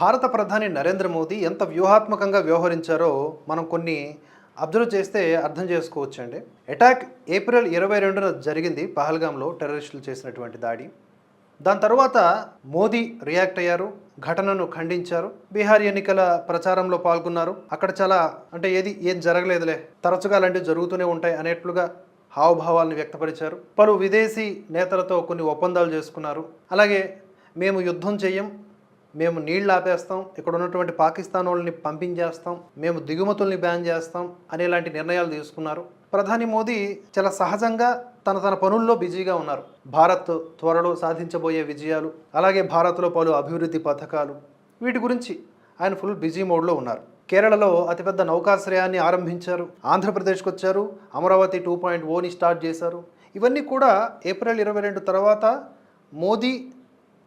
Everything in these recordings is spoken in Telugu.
భారత ప్రధాని నరేంద్ర మోదీ ఎంత వ్యూహాత్మకంగా వ్యవహరించారో మనం కొన్ని అబ్జర్వ్ చేస్తే అర్థం చేసుకోవచ్చండి. అటాక్ ఏప్రిల్ ఇరవై రెండున జరిగింది పహల్గాంలో టెర్రరిస్టులు చేసినటువంటి దాడి. దాని తర్వాత మోదీ రియాక్ట్ అయ్యారు ఘటనను ఖండించారు బీహార్ ఎన్నికల ప్రచారంలో పాల్గొన్నారు. అక్కడ చాలా అంటే ఏది ఏం జరగలేదులే తరచుగా అలాంటివి జరుగుతూనే ఉంటాయి అనేట్లుగా హావభావాలను వ్యక్తపరిచారు. పలు విదేశీ నేతలతో కొన్ని ఒప్పందాలు చేసుకున్నారు. అలాగే మేము యుద్ధం చెయ్యం మేము నీళ్ళు ఆపేస్తాం ఇక్కడ ఉన్నటువంటి పాకిస్తాన్ వాళ్ళని పంపించేస్తాం మేము దిగుమతుల్ని బ్యాన్ చేస్తాం అనేలాంటి నిర్ణయాలు తీసుకున్నారు. ప్రధాని మోదీ చాలా సహజంగా తన తన పనుల్లో బిజీగా ఉన్నారు. భారత్ త్వరలో సాధించబోయే విజయాలు అలాగే భారత్లో పలు అభివృద్ధి పథకాలు వీటి గురించి ఆయన ఫుల్ బిజీ మోడ్లో ఉన్నారు. కేరళలో అతిపెద్ద నౌకాశ్రయాన్ని ఆరంభించారు ఆంధ్రప్రదేశ్కి వచ్చారు అమరావతి టూ పాయింట్ ఓని స్టార్ట్ చేశారు. ఇవన్నీ కూడా ఏప్రిల్ ఇరవై రెండు తర్వాత మోదీ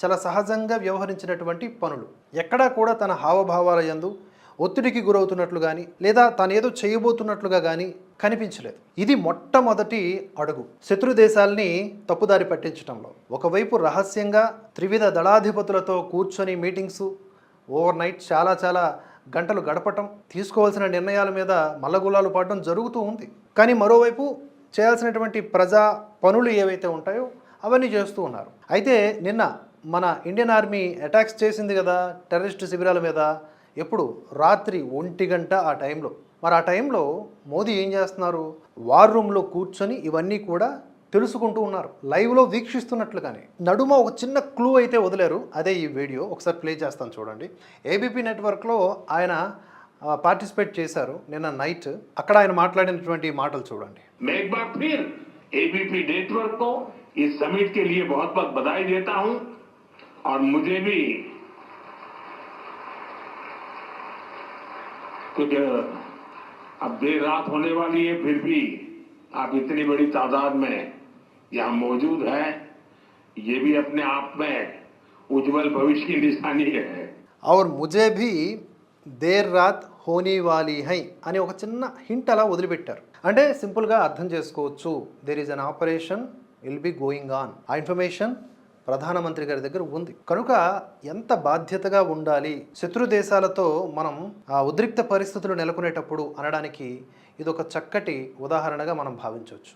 చాలా సహజంగా వ్యవహరించినటువంటి పనులు. ఎక్కడా కూడా తన హావభావాల యందు ఒత్తిడికి గురవుతున్నట్లు కానీ లేదా తాను ఏదో చేయబోతున్నట్లుగా కానీ కనిపించలేదు. ఇది మొట్టమొదటి అడుగు. శత్రు దేశాల్ని తప్పుదారి పట్టించడంలో ఒకవైపు రహస్యంగా త్రివిధ దళాధిపతులతో కూర్చొని మీటింగ్స్ ఓవర్ నైట్ చాలా చాలా గంటలు గడపటం తీసుకోవాల్సిన నిర్ణయాల మీద మల్లగులాలు పాడడం జరుగుతూ ఉంది. కానీ మరోవైపు చేయాల్సినటువంటి ప్రజా పనులు ఏవైతే ఉంటాయో అవన్నీ చేస్తూ ఉన్నారు. అయితే నిన్న మన ఇండియన్ ఆర్మీ అటాక్స్ చేసింది కదా టెర్రరిస్ట్ శిబిరాల మీద ఎప్పుడు రాత్రి ఒంటి గంట ఆ టైంలో మరి ఆ టైంలో మోదీ ఏం చేస్తున్నారు వార్ రూమ్లో కూర్చొని ఇవన్నీ కూడా తెలుసుకుంటూ ఉన్నారు లైవ్లో వీక్షిస్తున్నట్లుగానే నడుమ ఒక చిన్న క్లూ అయితే వదిలేరు అదే ఈ వీడియో ఒకసారి ప్లే చేస్తాను చూడండి ఏబీపీ నెట్వర్క్లో ఆయన పార్టిసిపేట్ చేశారు నిన్న నైట్ అక్కడ ఆయన మాట్లాడినటువంటి మాటలు చూడండి मैं एक बार फिर एबीपी नेटवर्क को इस समिट के लिए बहुत बहुत बधाई देता हूं और मुझे भी कुछ अब देर रात होने वाली है फिर भी आप इतनी बड़ी तादाद में यहाँ मौजूद हैं ये भी अपने आप में उज्जवल भविष्य की निशानी है और ముజే భీ there Rath honey volley high అని ఒక చిన్న హింట్ అలా వదిలిపెట్టారు అంటే సింపుల్గా అర్థం చేసుకోవచ్చు there is an operation will be going on uh information ప్రధానమంత్రి గారి దగ్గర ఉంది. కనుక ఎంత బాధ్యతగా ఉండాలి? శత్రు దేశాలతో మనం ఆ ఉద్రిక్త పరిస్థితులు నెలకొనేటప్పుడు అనడానికి ఇది ఒక చక్కటి ఉదాహరణగా మనం భావించవచ్చు.